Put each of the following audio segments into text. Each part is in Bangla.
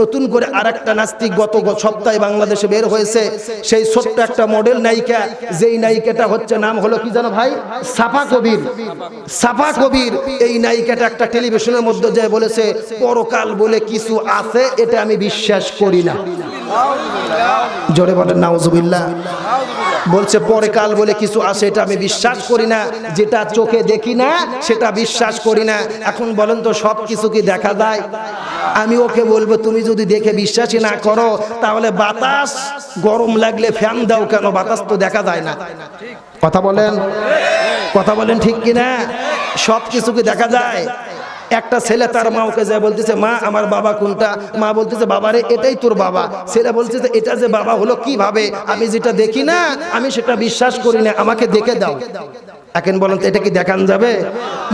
নতুন করে আর একটা নাস্তিক গত সপ্তাহে বাংলাদেশে বের হয়েছে। সেই ছোট্ট একটা মডেল নায়িকা, যেই নায়িকাটা হচ্ছে নাম হলো কি জানো ভাই? সাফা কবির। সাফা কবির এই নায়িকাটা একটা টেলিভিশনের মধ্যে যে বলেছে, পরকাল বলে কিছু আছে, এটা আমি বিশ্বাস করি না। জোরে বলেন, নাউজুবিল্লাহ। বলছে পরে কাল বলে কিছু আসে এটা আমি বিশ্বাস করি না। যেটা চোখে দেখি না, সেটা বিশ্বাস করি না। এখন বলেন তো সব কিছু কি দেখা যায়? আমি ওকে বলব, তুমি যদি দেখে বিশ্বাসই না করো, তাহলে বাতাস গরম লাগলে ফ্যান দাও কেন? বাতাস তো দেখা যায় না। কথা বলেন? কথা বলেন ঠিক কিনা? সব কিছু কি দেখা যায়? একটা ছেলে তার মা ওকে যায় বলতেছে, মা, আমার বাবা কোনটা? মা বলতেছে বাবারে এটাই তোর বাবা। ছেলে বলছে যে, এটা যে বাবা হলো কীভাবে? আমি যেটা দেখি না, আমি সেটা বিশ্বাস করি না, আমাকে দেখে দাও। এখন বলেন তো, এটা কি দেখান যাবে?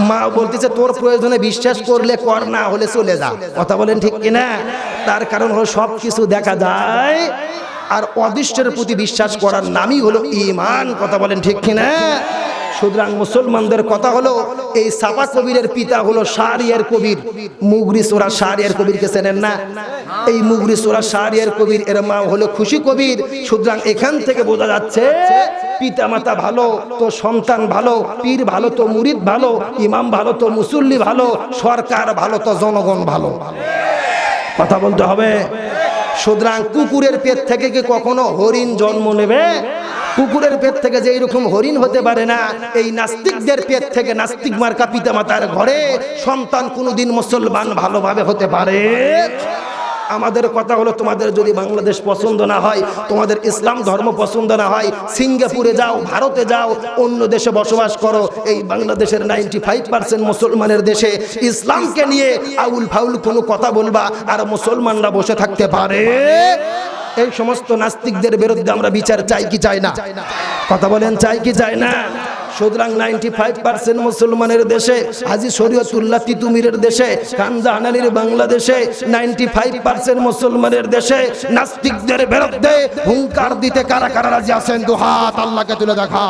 মা বলতেছে, তোর প্রয়োজনে বিশ্বাস করলে কর, না হলে চলে যা। কথা বলেন ঠিক কিনা? তার কারণ হলো সব কিছু দেখা যায়, আর অদৃষ্টের প্রতি বিশ্বাস করার নামই হলো ইমান কথা বলেন ঠিক কিনা? সুতরাং মুসলমানদের কথা হলো, এই সাপা কবিরের পিতা হলো শাহরিয়ার কবির। মুগরি সোরা শাহরিয়ার কবিরকে চেনেন না? এই মুগরি সোরা শাহরিয়ার কবির, এর মা হলো খুশি কবির। সুতরাং এখান থেকে বোঝা যাচ্ছে পিতা মাতা ভালো তো সন্তান ভালো, পীর ভালো তো মুরিদ ভালো, ইমাম ভালো তো মুসল্লি ভালো, সরকার ভালো তো জনগণ ভালো। কথা বলতে হবে। সুতরাং কুকুরের পেট থেকে কি কখনো হরিণ জন্ম নেবে? কুকুরের পেট থেকে যে এইরকম হরিণ হতে পারে না, এই নাস্তিকদের পেট থেকে নাস্তিক মার্কা পিতা মাতার ঘরে সন্তান কোনোদিন মুসলমান ভালোভাবে হতে পারে। আমাদের কথা হলো, তোমাদের যদি বাংলাদেশ পছন্দ না হয়, তোমাদের ইসলাম ধর্ম পছন্দ না হয়, সিঙ্গাপুরে যাও, ভারতে যাও, অন্য দেশে বসবাস করো, এই বাংলাদেশের নাইনটি ফাইভ পার্সেন্ট মুসলমানের দেশে ইসলামকে নিয়ে আউল ফাউল কোনো কথা বলবা, আর মুসলমানরা বসে থাকতে পারে। এই সমস্ত নাস্তিকদের বিরুদ্ধে আমরা বিচার চাই কি চাই না? কথা বলেন, চাই কি চাই না? সুতরাং নাইনটি ফাইভ পার্সেন্ট মুসলমানের দেশে, হাজি শরীয়তুল্লাহ তিতুমিরের দেশে কান্দা হানালির বাংলাদেশে নাইনটি ফাইভ পার্সেন্ট মুসলমানের দেশে, নাস্তিকদের বিরুদ্ধে হুঙ্কার দিতে কারা কারা রাজি আছেন? দু হাত আল্লাহকে তুলে দেখা।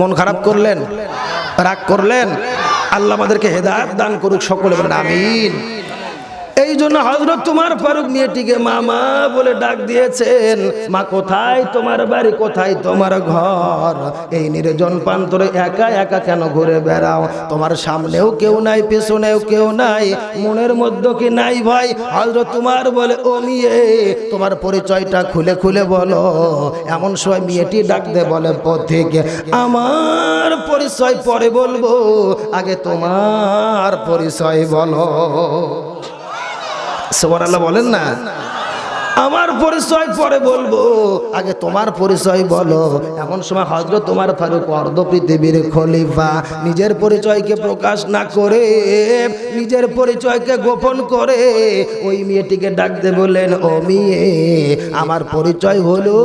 মন খারাপ করলেন রাগ করলেন আল্লাহ আমাদেরকে হেদায়ত দান করুক সকলে বলেন আমিন। এই জন্য হজরত তোমার ফারুক মেয়েটিকে মামা বলে ডাক দিয়েছেন, মা, কোথায় তোমার বাড়ি? কোথায় তোমার ঘর? এই নির্জন প্রান্তরে একা একা কেন ঘুরে বেড়াও? তোমার সামনেও কেউ নাই, পেছনেও কেউ নাই, মনের মধ্যে কি নাই ভাই? হজরত তোমার বলে, ও মেয়ে, তোমার পরিচয়টা খুলে খুলে বলো। এমন সময় মেয়েটি ডাকতে বলে, পথিকে, আমার পরিচয় পরে বলব, আগে তোমার পরিচয় বলো। সোমান আল্লাহ বলেন না? আমার পরিচয় পরে বলব। আগে তোমার পরিচয় বলো। এমন সময় হজরত তোমার ফারুক অর্ধ পৃথিবীর খলিফা, নিজের পরিচয়কে প্রকাশ না করে, নিজের পরিচয়কে গোপন করে ওই মেয়েটিকে ডাকতে বললেন, ও মেয়ে, আমার পরিচয় হলো,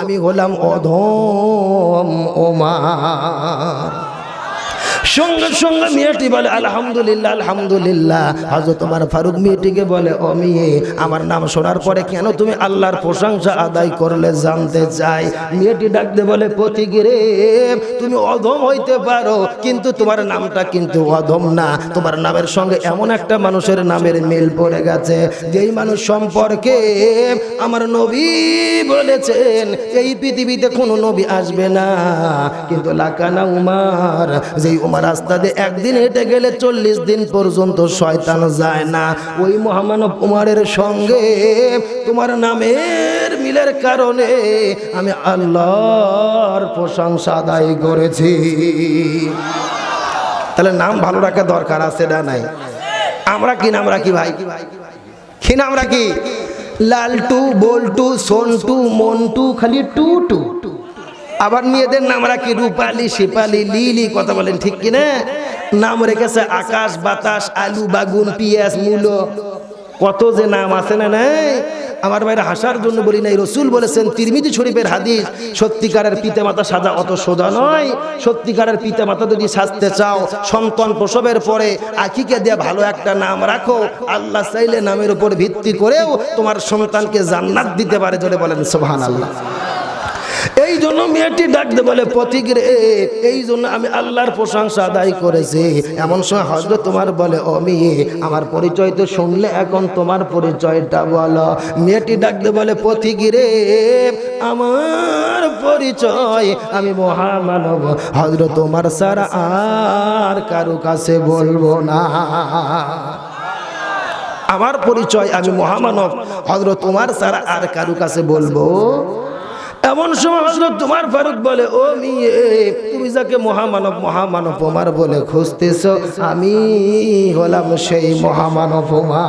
আমি হলাম অধম ওমার। সঙ্গে সঙ্গে মেয়েটি বলে, আলহামদুলিল্লাহ আলহামদুলিল্লাহ। হজরত তোমার ফারুক মেয়েটিকে বলে, ও মেয়ে, আমার নাম শোনার পরে কেন তুমি আল্লাহর প্রশংসা আদায় করলে জানতে চাই? মেয়েটি ডাকতে বলে পথিগিরে তুমি অধম হইতে পারো, কিন্তু তোমার নামটা কিন্তু অধম না। তোমার নামের সঙ্গে এমন একটা মানুষের নামের মিল পড়ে গেছে, যেই মানুষ সম্পর্কে আমার নবী বলেছেন, এই পৃথিবীতে কোনো নবী আসবে না। কিন্তু লাকানা উমার, যেই উমার রাস্তা দিয়ে একদিন হেঁটে গেলে চল্লিশ দিন পর্যন্ত শয়তান যায় না। ওই মহামানব কুমারের সঙ্গে, তোমার নামের মিলের কারণে আমি আল্লাহর প্রশংসা আদায় করেছি। তাহলে নাম ভালো রাখা দরকার আছে না নাই? আমরা কি, নাম রাখি ভাই? কি নাম রাখি? লালটু, বল্টু, সন্টু, মন্টু, খালি টু টু টু আবার মেয়েদের নাম রাখি রূপালি, শিপালি, লিলি, কথা বলেন ঠিক কিনা? নাম রেখেছে আকাশ, বাতাস, আলু, বাগুন, পিয়াজ, মূলো। কত যে নাম আছে না নাই? আমার বাইরে হাসার জন্য বলি নাই, রসুল বলেছেন, তিরমিজি শরীফের হাদিস, সত্যিকারের পিতা মাতা সাজা অত সোজা নয়। সত্যিকারের পিতা মাতা যদি সাজতে চাও, সন্তান প্রসবের পরে আখিকে দিয়ে ভালো একটা নাম রাখো। আল্লাহ চাইলে নামের উপর ভিত্তি করেও তোমার সন্তানকে জান্নাত দিতে পারে, জোরে বলেন সোহান আল্লাহ এই জন্য মেয়েটি ডাকতে বলে পথিক রে এই জন্য আমি আল্লাহর প্রশংসা আদায় করেছি। এমন সময় হজরত তোমার বলে মেয়ে, আমার পরিচয় তো শুনলে এখন তোমার পরিচয়টা বলো। মেয়েটি ডাকতে বলে পথিক রে, আমার পরিচয় আমি মহামানব। হজরত তোমার সারা আর কারও কাছে বলব না। আমার পরিচয় আমি মহামানব। হজরত তোমার সারা আর কারও কাছে বলব এমন সময় হজরত তোমার ফারুক বলে, ও মিয়ে, তুমি যাকে মহামানব মহামানব ওমার বলে খুঁজতেছ, আমি হলাম সেই মহামানব মা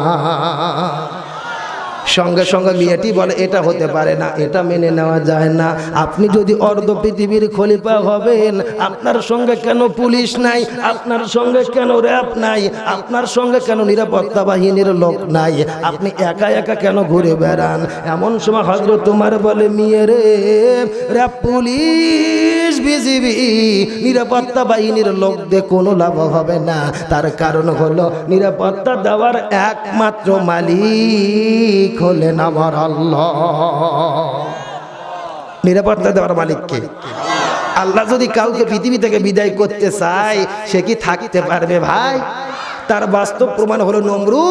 সঙ্গে সঙ্গে মেয়েটি বলে, এটা হতে পারে না, এটা মেনে নেওয়া যায় না। আপনি যদি অর্ধ পৃথিবীর খলিফা হবেন, আপনার সঙ্গে কেন পুলিশ নাই? আপনার সঙ্গে কেন র্যাব নাই? আপনার সঙ্গে কেন নিরাপত্তা বাহিনীর লোক নাই? আপনি একা একা কেন ঘুরে বেড়ান? এমন সময় হজরত তোমার বলে, মেয়ে রে, র্যাব পুলিশ বিজিবি, নিরাপত্তা বাহিনীর লোকদের কোনো লাভ হবে না। তার কারণ হলো নিরাপত্তা দেওয়ার একমাত্র মালিক হলেন আমার আল্লাহ। নিরাপত্তা দেওয়ার মালিককে আল্লাহ যদি কাউকে পৃথিবী থেকে বিদায় করতে চায়, সে কি থাকতে পারবে ভাই? তার বাস্তব প্রমাণ হলো নমরু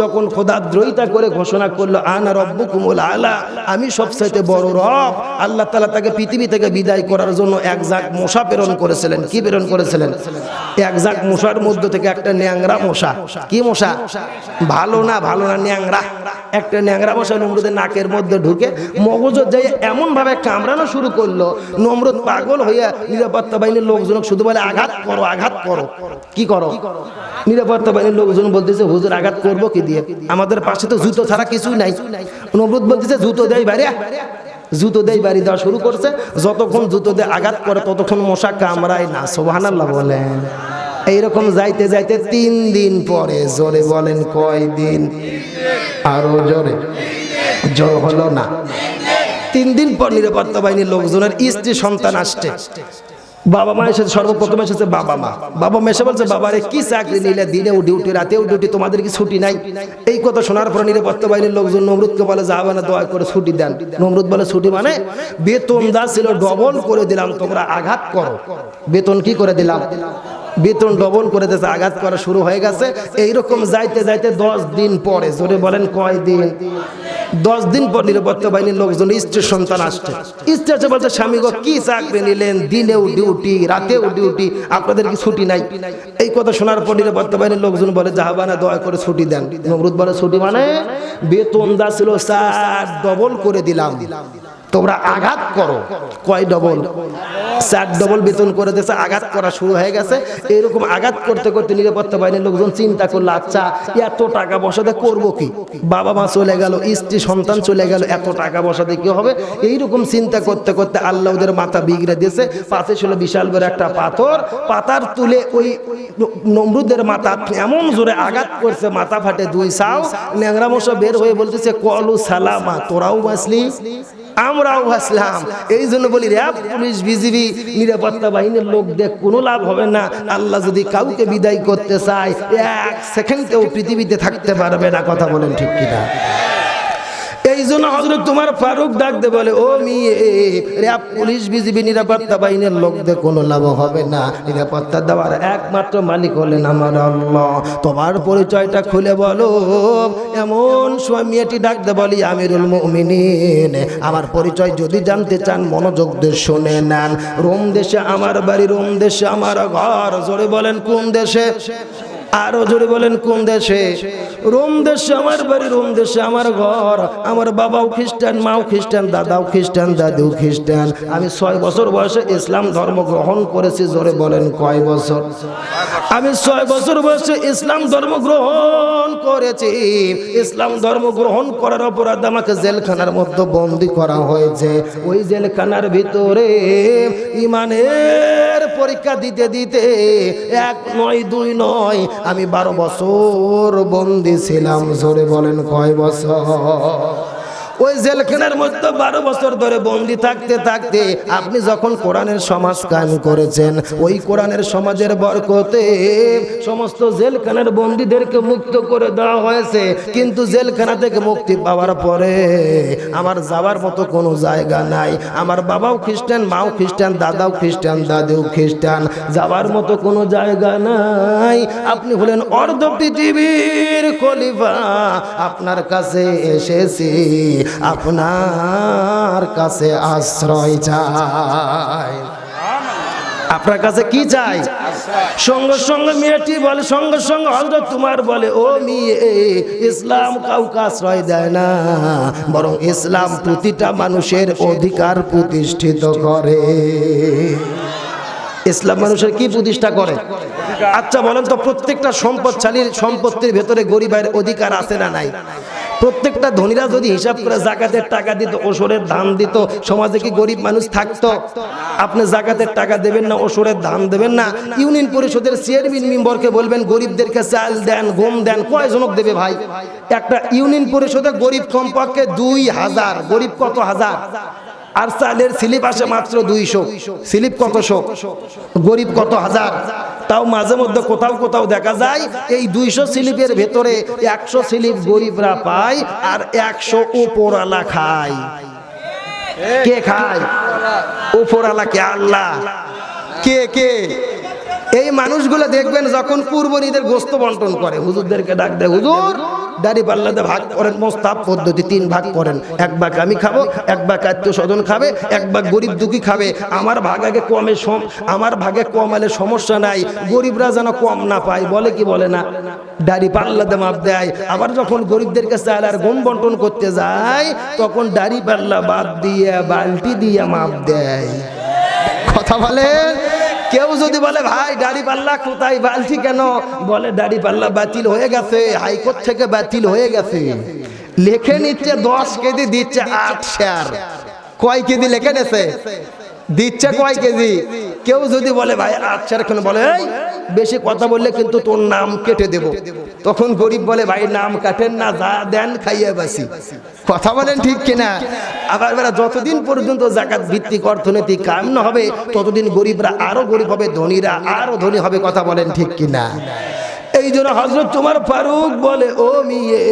যখন খোদাদ্রোহিতা করে ঘোষণা করল, আনা রব্বু কুমুল আলা আমি সবচাইতে বড় রব। আল্লাহ তালা তাকে পৃথিবী থেকে বিদায় করার জন্য এক জাক মশা প্রেরণ করেছিলেন। কি প্রেরণ করেছিলেন? এক জাক মশার মধ্য থেকে একটা ন্যাংরা মশা। কি মশা? ভালো না ভালো না, ন্যাংরা। একটা ন্যাংরা মশা নমরুদের নাকের মধ্যে ঢুকে মগজ যাই এমন ভাবে কামড়ানো শুরু করল, নমরুদ পাগল হইয়া নিরাপত্তা বাহিনীর লোকজন শুধু বলে, আঘাত করো আঘাত করো। কি করো? নিরাপত্তা বাহিনীর লোকজন বলতেছে, হুজুর, আঘাত করব কি দিয়ে। আমাদের পাশে তো জুতো ছাড়া কিছুই নাই। নমরুদ বলতেছে, জুতো দেয় বাইরে জুতো দেয় বাড়ি দেওয়া শুরু করছে। যতক্ষণ জুতো দিয়ে আঘাত করে, ততক্ষণ মশা কামড়ায় না সোহান আল্লাহ বলেন। এইরকম যাইতে যাইতে তিন দিন পরে জোরে বলেন, কয় দিন? আরও জোরে। জোর হলো না। তিন দিন পর নিরাপত্তা বাহিনীর লোকজনের স্ত্রী সন্তান আসছে। বাবা মা এসেছে সর্বপ্রথম এসেছে বাবা মা। বাবা মা এসে বলছে, বাবারে, কি চাকরি নিলে দিনেও ডিউটি রাতেও ডিউটি তোমাদের কি ছুটি নাই? এই কথা শোনার পর নিরাপত্তা বাহিনীর লোকজন নমরুদকে বলে, যাবে না, দয়া করে ছুটি দেন। নমরুদ বলে, ছুটি মানে বেতন যা ছিল ডবল করে দিলাম, তোমরা আঘাত করো। বেতন কি করে দিলাম? বেতন ডবল করে দিয়েছে, আঘাত করা শুরু হয়ে গেছে। এইরকম যাইতে যাইতে দশ দিন পরে, জোরে বলেন কয় দিন দশ দিন পর নিরাপত্তা বাহিনীর লোকজন স্ত্রীর সন্তান আসছে। স্ত্রী আছে বলছে, স্বামী গো, কি চাকরি নিলেন? দিনেও ডিউটি, রাতেও ডিউটি, আপনাদের কি ছুটি নাই? এই কথা শোনার পর নিরাপত্তা বাহিনীর লোকজন বলে জাহাবানা দয়া করে ছুটি দেন। নমরুদ বলে ছুটি মানে বেতন দা ছিল, স্যার ডবল করে দিলাম দিলাম। তোমরা আঘাত করো। কয় ডবল? চার ডবল বেতন করে দিয়েছে, আঘাত করা শুরু হয়ে গেছে। এরকম আঘাত করতে করতে নিরাপত্তা বাহিনীর লোকজন চিন্তা করল আচ্ছা এত টাকা বসাতে করব কি? বাবা মা চলে গেল, স্ত্রী, সন্তান চলে গেল, এত টাকা বসাতে কি হবে? এইরকম চিন্তা করতে করতে আল্লাহ ওদের মাথা বিগড়ে দিয়েছে। পাশে ছিল বিশাল বড় একটা পাথর। পাতার তুলে ওই নমরুদের মাথা এমন জোরে আঘাত করছে, মাথা ফাটে দুই সাও ন্যাংরা মশা বের হয়ে বলতেছে, কলু সালামা, তোরাও বাঁচলি? আমরাও ভাসলাম এই জন্য বলি, র্যাব, পুলিশ, বিজিবি, নিরাপত্তা বাহিনীর লোকদের কোনো লাভ হবে না। আল্লাহ যদি কাউকে বিদায় করতে চায়, এক সেকেন্ডেও পৃথিবীতে থাকতে পারবে না। কথা বলেন ঠিক কিনা? এই জন্য হজরত তোমার ফারুক ডাকতে বলে, ও মিয়ে র্যাব পুলিশ বিজিবি নিরাপত্তা বাহিনীর লোকদের কোনো লাভ হবে না। নিরাপত্তা দেওয়ার একমাত্র মালিক হলেন আমার আল্লাহ। তোমার পরিচয়টা খুলে বলো। এমন সময় মেয়েটি ডাকতে বলি, আমিরুল মুমিনিন, আমার পরিচয় যদি জানতে চান, মনোযোগ দিয়ে শুনে নেন। রোম দেশে আমার বাড়ি, রোম দেশে আমার ঘর। জোরে বলেন, কোন দেশে? আরও জোরে বলেন, কোন দেশে? রোম দেশে, আমার বাড়ি রোম দেশে, আমার ঘর। আমার বাবাও খ্রিস্টান, মাও খ্রিস্টান, দাদাও খ্রিস্টান দাদু খ্রিস্টান। আমি ছয় বছর বয়সে ইসলাম ধর্ম গ্রহণ করেছি, জোরে বলেন, কয় বছর? আমি ছয় বছর বয়সে ইসলাম ধর্ম গ্রহণ করেছি। ইসলাম ধর্ম গ্রহণ করার অপরাধ আমাকে জেলখানার মধ্যে বন্দি করা হয়েছে। ওই জেলখানার ভিতরে ইমানের পরীক্ষা দিতে দিতে, এক নয়, দুই নয়, আমি বারো বছর বন্দি ছিলাম, জোরে বলেন কয় বছর? ওই জেলখানার মধ্যে বারো বছর ধরে বন্দি থাকতে থাকতে আপনি যখন কোরআনের সমাজ কায়েম করেছেন, ওই কোরআনের সমাজের বরকতে সমস্ত জেলখানার বন্দীদেরকে মুক্ত করে দেওয়া হয়েছে। কিন্তু জেলখানা থেকে মুক্তি পাওয়ার পরে আমার যাওয়ার মতো কোনো জায়গা নাই। আমার বাবাও খ্রিস্টান, মাও খ্রিস্টান, দাদাও খ্রিস্টান, দাদিও খ্রিস্টান। যাওয়ার মতো কোনো জায়গা নাই। আপনি হলেন অর্ধ পৃথিবীর খলিফা। আপনার কাছে এসেছি। আপনার কাছে আশ্রয় চাই। আপনার কাছে কি চাই? সঙ্গে সঙ্গে মেয়েটি বলে, সঙ্গে সঙ্গে হজরত তোমার বলে, ও মেয়ে, ইসলাম কাউকে আশ্রয় দেয় না। বরং ইসলাম প্রতিটা মানুষের অধিকার প্রতিষ্ঠিত করে। ইসলাম মানুষের কি প্রতিষ্ঠা করে? আচ্ছা বলেন তো, প্রত্যেকটা সম্পদশালীর সম্পত্তির ভেতরে গরিবের অধিকার আছে না নাই? প্রত্যেকটা ধনীরা যদি হিসাব করে জাকাতের টাকা দিত, ওষুধের ধান দিত, সমাজে কি গরিব মানুষ থাকতো? আপনি জাকাতের টাকা দেবেন না, ওষুধের দাম দেবেন না? ইউনিয়ন পরিষদের চেয়ারম্যান মেম্বরকে বলবেন গরিবদেরকে চাল দেন, গম দেন, কয়জনক দেবে ভাই? একটা ইউনিয়ন পরিষদে গরিব কমপক্ষে দুই হাজার, গরিব কত হাজার? আর চালের স্লিপ আসে মাত্র দুইশো। স্লিপ কতশো গরিব কত হাজার? তাও মাঝে মধ্যে কোথাও কোথাও দেখা যায়, এই দুইশো স্লিপের ভেতরে একশো স্লিপ গরিবরা পায় আর একশো উপরালা খায়। কে খায়? উপরালা কে? আল্লাহ। কে কে? এই মানুষগুলো দেখবেন যখন কুরবানিদের গোস্ত বন্টন করে, হুজুরদেরকে ডাক দেয়, হুজুর দাড়ি পাল্লাতে ভাগ করেন মোস্তাব পদ্ধতি তিন ভাগ করেন। এক ভাগ আমি খাব, এক ভাগ আত্মীয় স্বজন খাবে, এক ভাগ গরিব দুঃখী খাবে। আমার ভাগ আগে কমে সম আমার ভাগে কমালে সমস্যা নাই। গরিবরা যেন কম না পায়, বলে কি বলে না? দাড়ি পাল্লাতে মাপ দেয়। আবার যখন গরিবদেরকে চাল আর গম বন্টন করতে যায়, তখন দাড়ি পাল্লা বাদ দিয়ে, বালতি দিয়ে মাপ দেয়। কথা বলেন? কেউ যদি বলে, ভাই, দাড়ি পাল্লা কোথায় বালছি কেন? বলে, দাড়ি পাল্লা বাতিল হয়ে গেছে, হাইকোর্ট থেকে বাতিল হয়ে গেছে। লেখে নিচ্ছে, দশ কেজি দিচ্ছে আট শেয়ার। কয় কেজি লেখে নেছে? দিচ্ছে কয় কেজি? কেউ যদি বলে, ভাই আচ্ছা এখন বলে বেশি কথা বললে কিন্তু তোর নাম কেটে দেব। তখন গরিব বলে, ভাই, নাম কাটেন না, যা দেন খাইয়ে বাসি। কথা বলেন ঠিক কিনা? আবার বেলা, যতদিন পর্যন্ত জাকাত ভিত্তিক অর্থনীতি কাম না হবে, ততদিন গরিবরা আরও গরিব হবে, ধনীরা আরও ধনী হবে। কথা বলেন ঠিক কিনা? এই জন্য হজরত তোমার ফারুক বলে, ও মিয়ে,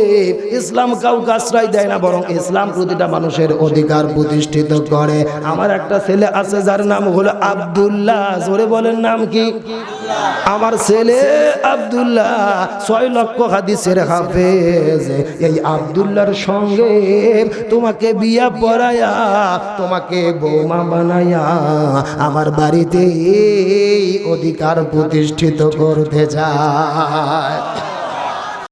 ইসলাম কাউকে আশ্রয় দেয় না, বরং ইসলাম প্রতিটা মানুষের অধিকার প্রতিষ্ঠিত করে। আমার একটা ছেলে আছে, যার নাম হলো আবদুল্লাহ। জোরে বলেন নাম কি? আমার ছেলে আব্দুল্লাহ ছয় লক্ষ হাদিসের হাফেজ। এই আব্দুল্লাহর সঙ্গে তোমাকে বিয়া পড়ায়া, তোমাকে বৌমা বানায়া আমার বাড়িতে এই অধিকার প্রতিষ্ঠিত করতে চায়।